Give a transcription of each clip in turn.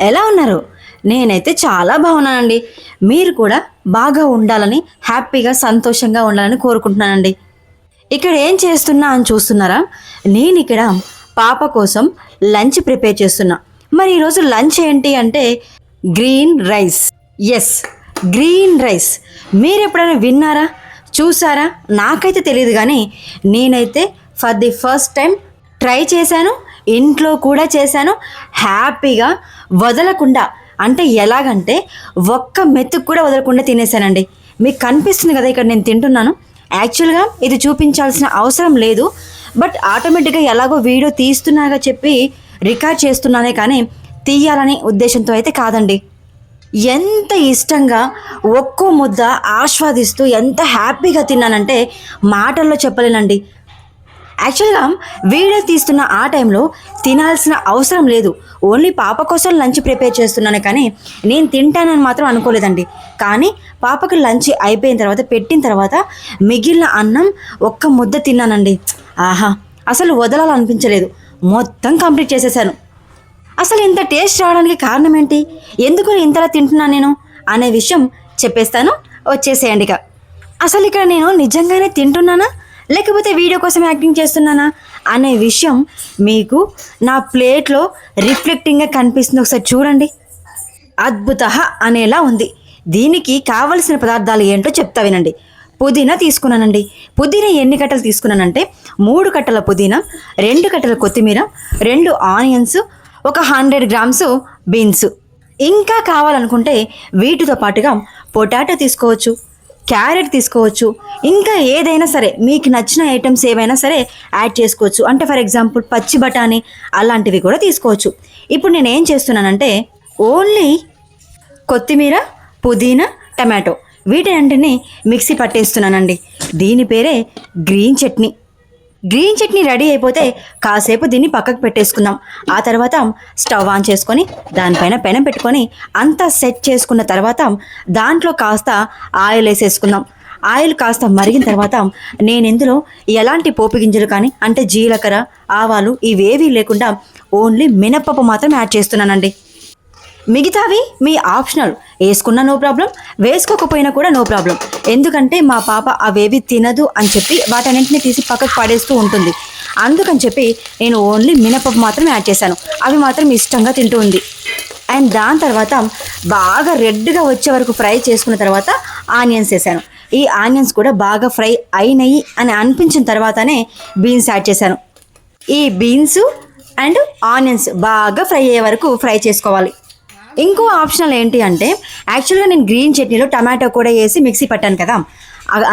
ఎలా ఉన్నారు? నేనైతే చాలా బాగున్నానండి. మీరు కూడా బాగా ఉండాలని హ్యాపీగా సంతోషంగా ఉండాలని కోరుకుంటున్నానండి. ఇక్కడ ఏం చేస్తున్నా అని చూస్తున్నారా? నేను ఇక్కడ పాప కోసం లంచ్ ప్రిపేర్ చేస్తున్నా. మరి ఈరోజు లంచ్ ఏంటి అంటే green rice. Yes green rice. మీరు ఎప్పుడైనా విన్నారా? చూసారా? నాకైతే తెలియదు కానీ నేనైతే for the first time try చేశాను. ఇంట్లో కూడా చేశాను. హ్యాపీగా వదలకుండా అంటే ఎలాగంటే ఒక్క మెతుకు కూడా వదలకుండా తినేసానండి మీకు కనిపిస్తుంది కదా ఇక్కడ నేను తింటున్నాను. యాక్చువల్గా ఇది చూపించాల్సిన అవసరం లేదు. బట్ ఆటోమేటిక్గా ఎలాగో వీడియో తీస్తున్నాగా చెప్పి రికార్డ్ చేస్తున్నానే కానీ తీయాలనే ఉద్దేశంతో అయితే కాదండి. ఎంత ఇష్టంగా ఒక్కో ముద్ద ఆస్వాదిస్తూ ఎంత హ్యాపీగా తిన్నానంటే మాటల్లో చెప్పలేనండి. యాక్చువల్గా వీడియో తీస్తున్న ఆ టైంలో తినాల్సిన అవసరం లేదు. ఓన్లీ పాప కోసం లంచ్ ప్రిపేర్ చేస్తున్నాను కానీ నేను తింటానని మాత్రం అనుకోలేదండి. కానీ పాపకు లంచ్ అయిపోయిన తర్వాత పెట్టిన తర్వాత మిగిలిన అన్నం ఒక్క ముద్ద తిన్నానండి. ఆహా అసలు వదలాలనిపించలేదు. మొత్తం కంప్లీట్ చేసేసాను. అసలు ఇంత టేస్ట్ రావడానికి కారణం ఏంటి? ఎందుకు ఇంతలా తింటున్నాను నేను? అనే విషయం చెప్పేస్తాను. వచ్చేసేయండి ఇక. అసలు ఇక్కడ నేను నిజంగానే తింటున్నానా? లేకపోతే వీడియో కోసం యాక్టింగ్ చేస్తున్నానా అనే విషయం మీకు నా ప్లేట్లో రిఫ్లెక్టింగ్గా కనిపిస్తుంది. ఒకసారి చూడండి. అద్భుత అనేలా ఉంది. దీనికి కావలసిన పదార్థాలు ఏంటో చెప్తా వినండి. పుదీనా తీసుకున్నానండి. పుదీనా ఎన్ని కట్టలు తీసుకున్నానంటే మూడు కట్టల పుదీనా రెండు కట్టల కొత్తిమీర రెండు ఆనియన్స్ ఒక హండ్రెడ్ గ్రామ్స్ బీన్స్. ఇంకా కావాలనుకుంటే వీటితో పాటుగా పొటాటో తీసుకోవచ్చు. క్యారెట్ తీసుకోవచ్చు. ఇంకా ఏదైనా సరే మీకు నచ్చిన ఐటమ్స్ ఏవైనా సరే యాడ్ చేసుకోవచ్చు. అంటే ఫర్ ఎగ్జాంపుల్ పచ్చి బఠానీ అలాంటివి కూడా తీసుకోవచ్చు. ఇప్పుడు నేను ఏం చేస్తున్నానంటే ఓన్లీ కొత్తిమీర పుదీనా టమాటో వీటన్నింటినీ మిక్సీ పట్టేస్తున్నానండి. దీని పేరే green chutney. Green chutney ready అయిపోతే కాసేపు దీన్ని పక్కకు పెట్టేసుకుందాం. ఆ తర్వాత స్టవ్ ఆన్ చేసుకొని దానిపైన పెనం పెట్టుకొని అంతా సెట్ చేసుకున్న తర్వాత దాంట్లో కాస్త ఆయిల్ వేసేసుకుందాం. ఆయిల్ కాస్త మరిగిన తర్వాత నేను ఇందులో ఎలాంటి పోపు గింజలు కానీ అంటే జీలకర్ర ఆవాలు ఇవేవీ లేకుండా ఓన్లీ మినప్పప్పు మాత్రం యాడ్ చేస్తున్నానండి. మిగతావి మీ ఆప్షనల్. వేసుకున్నా నో ప్రాబ్లం వేసుకోకపోయినా కూడా నో ప్రాబ్లం. ఎందుకంటే మా పాప అవేవి తినదు అని చెప్పి వాటన్నింటిని తీసి పక్కకు పడేస్తూ ఉంటుంది. అందుకని చెప్పి నేను ఓన్లీ మినపప్పు మాత్రం యాడ్ చేశాను. అవి మాత్రం ఇష్టంగా తింటూ ఉంది. అండ్ దాని తర్వాత బాగా రెడ్గా వచ్చే వరకు ఫ్రై చేసుకున్న తర్వాత ఆనియన్స్ వేసాను ఈ ఆనియన్స్ కూడా బాగా ఫ్రై అయినాయి అని అనిపించిన తర్వాతనే బీన్స్ యాడ్ చేశాను. ఈ బీన్స్ అండ్ ఆనియన్స్ బాగా ఫ్రై అయ్యే వరకు ఫ్రై చేసుకోవాలి. ఇంకో ఆప్షనల్ ఏంటి అంటే యాక్చువల్గా నేను గ్రీన్ చట్నీలో టమాటో కూడా వేసి మిక్సీ పట్టాను కదా.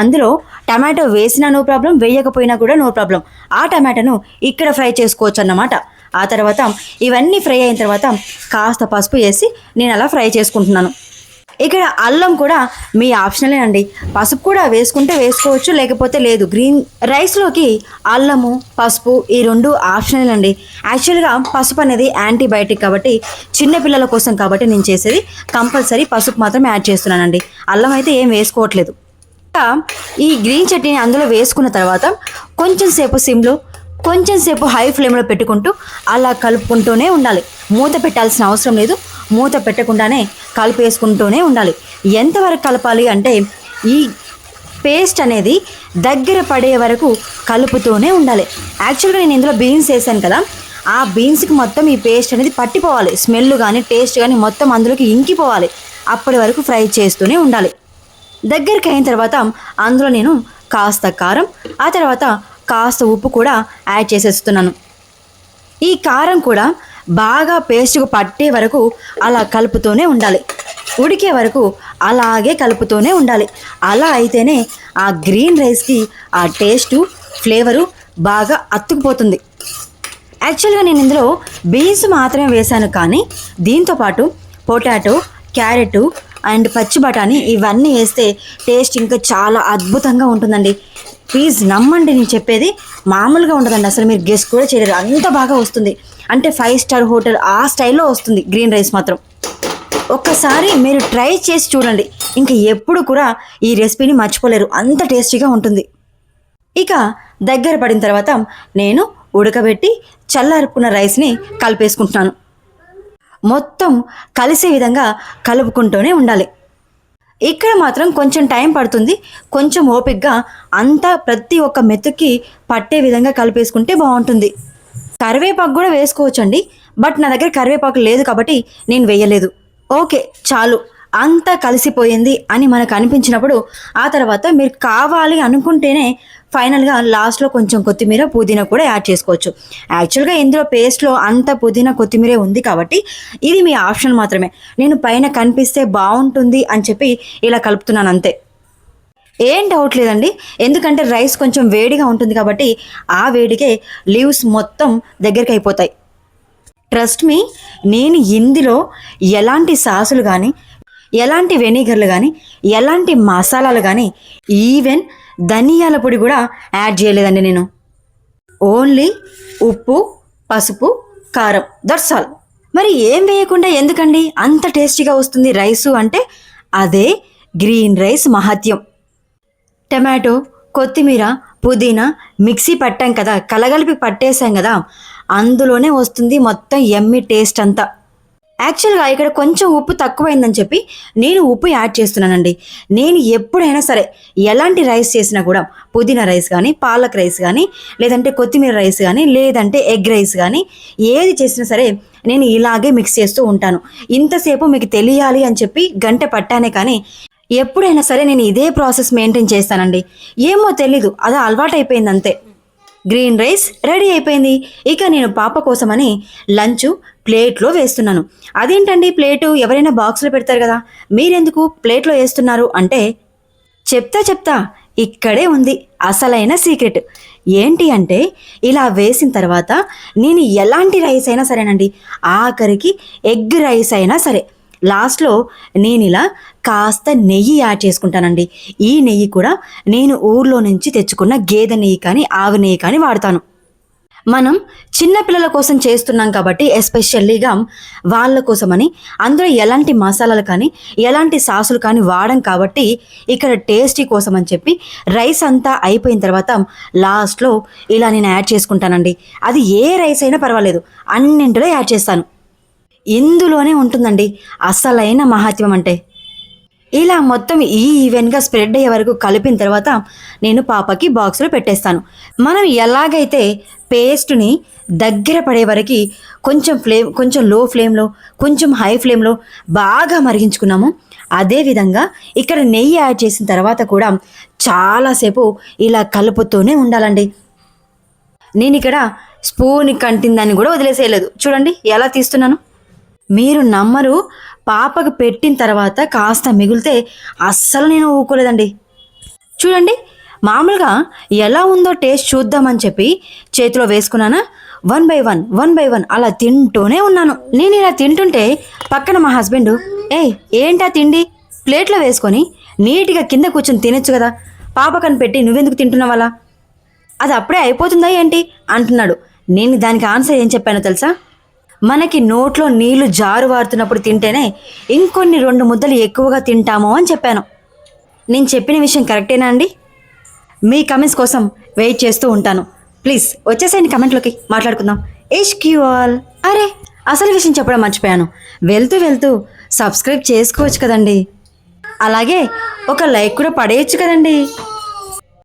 అందులో టమాటో వేసినా నో ప్రాబ్లం వేయకపోయినా కూడా నో ప్రాబ్లం ఆ టమాటాను ఇక్కడ ఫ్రై చేసుకోవచ్చు అన్నమాట. ఆ తర్వాత ఇవన్నీ ఫ్రై అయిన తర్వాత కాస్త పసుపు వేసి నేను అలా ఫ్రై చేసుకుంటున్నాను. ఇక్కడ అల్లం కూడా మీ ఆప్షనలే అండి. పసుపు కూడా వేసుకుంటే వేసుకోవచ్చు లేకపోతే లేదు. గ్రీన్ రైస్లోకి అల్లము పసుపు ఈ రెండు ఆప్షనల్ అండి యాక్చువల్గా పసుపు అనేది యాంటీబయాటిక్ కాబట్టి చిన్నపిల్లల కోసం కాబట్టి నేను చేసేది కంపల్సరీ పసుపు మాత్రం యాడ్ చేస్తున్నానండి. అల్లం అయితే ఏం వేసుకోవట్లేదు. ఇంకా ఈ గ్రీన్ చట్నీని అందులో వేసుకున్న తర్వాత కొంచెం సేపు సిమ్లో కొంచెం సేపు హై ఫ్లేమ్లో పెట్టుకుంటూ అలా కలుపుకుంటూనే ఉండాలి. మూత పెట్టాల్సిన అవసరం లేదు. మూత పెట్టకుండానే కలిపేసుకుంటూనే ఉండాలి. ఎంతవరకు కలపాలి అంటే ఈ పేస్ట్ అనేది దగ్గర పడే వరకు కలుపుతూనే ఉండాలి. యాక్చువల్గా నేను ఇందులో బీన్స్ వేసాను కదా ఆ బీన్స్కి మొత్తం ఈ పేస్ట్ అనేది పట్టిపోవాలి. స్మెల్ కానీ టేస్ట్ కానీ మొత్తం అందులోకి ఇంకిపోవాలి. అప్పటి వరకు ఫ్రై చేస్తూనే ఉండాలి. దగ్గరికి అయిన తర్వాత అందులో నేను కాస్త కారం ఆ తర్వాత కాస్త ఉప్పు కూడా యాడ్ చేసేస్తున్నాను. ఈ కారం కూడా బాగా పేస్ట్కు పట్టే వరకు అలా కలుపుతూనే ఉండాలి. ఉడికే వరకు అలాగే కలుపుతూనే ఉండాలి. అలా అయితేనే ఆ గ్రీన్ రైస్కి ఆ టేస్టు ఫ్లేవరు బాగా అత్తుకుపోతుంది యాక్చువల్గా నేను ఇందులో బీన్స్ మాత్రమే వేశాను కానీ దీంతోపాటు పొటాటో క్యారెట్ అండ్ పచ్చి బఠానీ ఇవన్నీ వేస్తే టేస్ట్ ఇంకా చాలా అద్భుతంగా ఉంటుందండి. ప్లీజ్ నమ్మండి నేను చెప్పేది మామూలుగా ఉండదండి. అసలు మీరు గెస్ట్ కూడా చేయలేరు. అంత బాగా వస్తుంది. అంటే ఫైవ్ స్టార్ హోటల్ ఆ స్టైల్లో వస్తుంది గ్రీన్ రైస్ మాత్రం. ఒక్కసారి మీరు ట్రై చేసి చూడండి. ఇంకా ఎప్పుడు కూడా ఈ రెసిపీని మర్చిపోలేరు. అంత టేస్టీగా ఉంటుంది. ఇక దగ్గర పడిన తర్వాత నేను ఉడకబెట్టి చల్లారుకున్న రైస్ని కలిపేసుకుంటున్నాను. మొత్తం కలిసే విధంగా కలుపుకుంటూనే ఉండాలి. ఇక్కడ మాత్రం కొంచెం టైం పడుతుంది. కొంచెం ఓపిక్గా అంతా ప్రతి ఒక్క మెతుకి పట్టే విధంగా కలిపేసుకుంటే బాగుంటుంది. కరివేపాకు కూడా వేసుకోవచ్చండి. బట్ నా దగ్గర కరివేపాకు లేదు కాబట్టి నేను వేయలేదు. ఓకే చాలు. అంతా కలిసిపోయింది అని మనకు అనిపించినప్పుడు ఆ తర్వాత మీరు కావాలి అనుకుంటేనే ఫైనల్గా లాస్ట్లో కొంచెం కొత్తిమీర పుదీనా కూడా యాడ్ చేసుకోవచ్చు. యాక్చువల్గా ఇందులో పేస్ట్లో అంత పుదీనా కొత్తిమీరే ఉంది కాబట్టి ఇది మీ ఆప్షన్ మాత్రమే. నేను పైన కనిపిస్తే బాగుంటుంది అని చెప్పి ఇలా కలుపుతున్నాను అంతే. ఏం డౌట్ లేదండి. ఎందుకంటే రైస్ కొంచెం వేడిగా ఉంటుంది కాబట్టి ఆ వేడికే లీవ్స్ మొత్తం దగ్గరికి అయిపోతాయి. ట్రస్ట్ మీ నేను ఇందులో ఎలాంటి సాసులు కానీ ఎలాంటి వెనిగర్లు కానీ ఎలాంటి మసాలాలు కానీ ఈవెన్ ధనియాల పొడి కూడా యాడ్ చేయలేదండి నేను. ఓన్లీ ఉప్పు పసుపు కారం. దట్స్ ఆల్ మరి ఏం వేయకుండా ఎందుకండి? అంత టేస్టీగా వస్తుంది రైసు అంటే అదే గ్రీన్ రైస్ మహత్యం. టమాటో కొత్తిమీర పుదీనా మిక్సీ పట్టాం కదా కలగలిపి పట్టేసాం కదా అందులోనే వస్తుంది మొత్తం ఎమ్మి టేస్ట్ అంతా. యాక్చువల్గా ఇక్కడ కొంచెం ఉప్పు తక్కువైందని చెప్పి నేను ఉప్పు యాడ్ చేస్తున్నానండి. నేను ఎప్పుడైనా సరే ఎలాంటి రైస్ చేసినా కూడా పుదీనా రైస్ కానీ పాలక్ రైస్ కానీ లేదంటే కొత్తిమీర రైస్ కానీ లేదంటే ఎగ్ రైస్ కానీ ఏది చేసినా సరే నేను ఇలాగే మిక్స్ చేస్తూ ఉంటాను. ఇంతసేపు మీకు తెలియాలి అని చెప్పి గంట పట్టానే కానీ ఎప్పుడైనా సరే నేను ఇదే ప్రాసెస్ మెయింటైన్ చేస్తానండి. ఏమో తెలీదు అది అలవాటైపోయింది అంతే. గ్రీన్ రైస్ రెడీ అయిపోయింది. ఇక నేను పాప కోసమని లంచ్ ప్లేట్లో వేస్తున్నాను. అదేంటండి ప్లేటు? ఎవరైనా బాక్స్లో పెడతారు కదా. మీరెందుకు ప్లేట్లో వేస్తున్నారు అంటే చెప్తా చెప్తా ఇక్కడే ఉంది. అసలైన సీక్రెట్. ఏంటి అంటే ఇలా వేసిన తర్వాత నేను ఎలాంటి రైస్ అయినా సరేనండి. ఆఖరికి ఎగ్ రైస్ అయినా సరే. లాస్ట్లో నేను ఇలా కాస్త నెయ్యి యాడ్ చేసుకుంటానండి. ఈ నెయ్యి కూడా నేను ఊర్లో నుంచి తెచ్చుకున్న గేదె నెయ్యి కానీ ఆవు నెయ్యి కానీ వాడతాను. మనం చిన్నపిల్లల కోసం చేస్తున్నాం కాబట్టి ఎస్పెషల్లీగా వాళ్ళ కోసమని అందులో ఎలాంటి మసాలాలు కానీ ఎలాంటి సాసులు కానీ వాడం కాబట్టి ఇక్కడ టేస్టీ కోసం అని చెప్పి రైస్ అంతా అయిపోయిన తర్వాత లాస్ట్లో ఇలా నేను యాడ్ చేసుకుంటానండి. అది ఏ రైస్ అయినా పర్వాలేదు అన్నింటిలో యాడ్ చేస్తాను. ఇందులోనే ఉంటుందండి అసలైన మహాత్మ్యం అంటే. ఇలా మొత్తం ఈ ఈవెన్గా స్ప్రెడ్ అయ్యే వరకు కలిపిన తర్వాత నేను పాపకి బాక్స్లో పెట్టేస్తాను. మనం ఎలాగైతే పేస్ట్ని దగ్గర పడే వరకు కొంచెం ఫ్లేమ్ కొంచెం లో ఫ్లేమ్లో కొంచెం హై ఫ్లేమ్లో బాగా మరిగించుకున్నాము అదేవిధంగా ఇక్కడ నెయ్యి యాడ్ చేసిన తర్వాత కూడా చాలాసేపు ఇలా కలుపుతూనే ఉండాలండి. నేను ఇక్కడ స్పూన్ కంటిందని కూడా వదిలేసేయలేదు. చూడండి ఎలా తీస్తున్నాను? మీరు నమ్మరు పాపకు పెట్టిన తర్వాత కాస్త మిగిలితే అస్సలు నేను ఊకోలేదండి. చూడండి మామూలుగా ఎలా ఉందో టేస్ట్ చూద్దామని చెప్పి చేతిలో వేసుకున్నానా? One by one one by one అలా తింటూనే ఉన్నాను. నేను ఇలా తింటుంటే పక్కన మా హస్బెండ్ ఏయ్ ఏంటా తిండి? ప్లేట్లో వేసుకొని నీట్గా కింద కూర్చొని తినొచ్చు కదా. పాప కనిపెట్టి నువ్వెందుకు తింటున్నావాలా అది అప్పుడే అయిపోతుందా ఏంటి? అంటున్నాడు. నేను దానికి ఆన్సర్ ఏం చెప్పానో తెలుసా? మనకి నోట్లో నీళ్ళు జారు వారుతున్నప్పుడు తింటేనే ఇంకొన్ని రెండు ముద్దలు ఎక్కువగా తింటాము అని చెప్పాను. నేను చెప్పిన విషయం కరెక్టేనా అండి? మీ కమెంట్స్ కోసం వెయిట్ చేస్తూ ఉంటాను. ప్లీజ్ వచ్చేసేయండి కమెంట్లోకి మాట్లాడుకుందాం. ఇష్క్ క్యూ ఆల్ అరే అసలు విషయం చెప్పడం మర్చిపోయాను. వెళ్తూ వెళ్తూ సబ్స్క్రైబ్ చేసుకోవచ్చు కదండి. అలాగే ఒక లైక్ కూడా పడేయచ్చు కదండి.